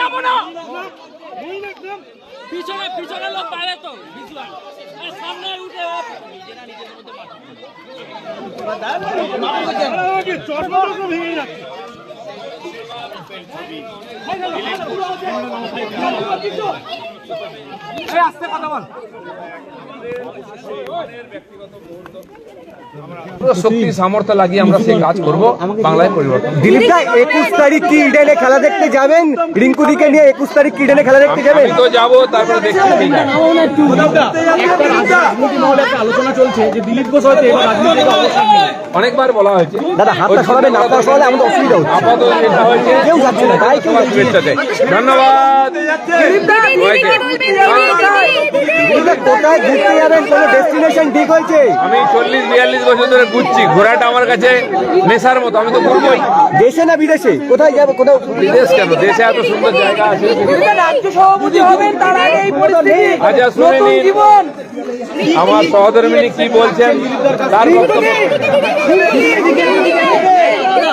নামো না। পিছনে পিছনে লোক বাইরে তো। ভিজুয়াল সামনে উঠে নিজের মধ্যে পুরো শক্তি সামর্থ্য লাগিয়ে আমরা সেই কাজ করব বাংলায় পরিবর্তন দিলীপ দা একুশ তারিখ কি ইডেনে খেলা দেখতে যাবেন রিঙ্কু দিকে নিয়ে একুশ তারিখ কি ইডেনে খেলা দেখতে যাবেন তো যাব তারপরে দেখতে আলোচনা চলছে যে দিলীপ ঘোষ হয়তো অনেকবার বলা হয়েছে দাদা হাতটা সরাবেন না হাতটা সরালে আমাদের অসুবিধা হচ্ছে আপাতত যেটা হয়েছে কেউ যাচ্ছে না তাই কেউ যাচ্ছে না। শুভেচ্ছাতে। ধন্যবাদ সবাইকে। কোথায় ঘুরতে যাবেন? কোনো ডেস্টিনেশন ঠিক হয়েছে? আমি চল্লিশ বিয়াল্লিশ বছর ধরে ঘুরছি। ঘোরাটা আমার কাছে নেশার মতো আমি তো ঘুরবই। দেশে না বিদেশে? কোথায় যাবে? কোথাও বিদেশ কেন? দেশে এত সুন্দর জায়গা আছে। আচ্ছা শুনে নিন আমার সহধর্মিনী কি বলছেন? তার বক্তব্য জোরে বলো।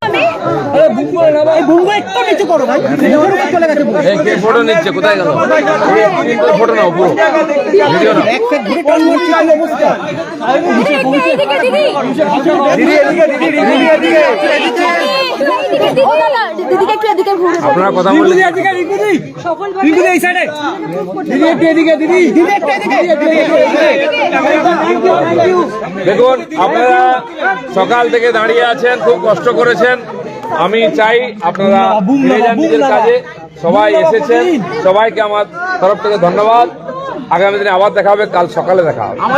আপনারা কথা দেখুন আপনারা সকাল থেকে দাঁড়িয়ে আছেন খুব কষ্ট করেছেন। আমি চাই আপনারা নিজের কাজে সবাই এসেছেন। সবাইকে আমার তরফ থেকে ধন্যবাদ। আগামী দিনে আবার দেখা হবে কাল সকালে দেখা হবে।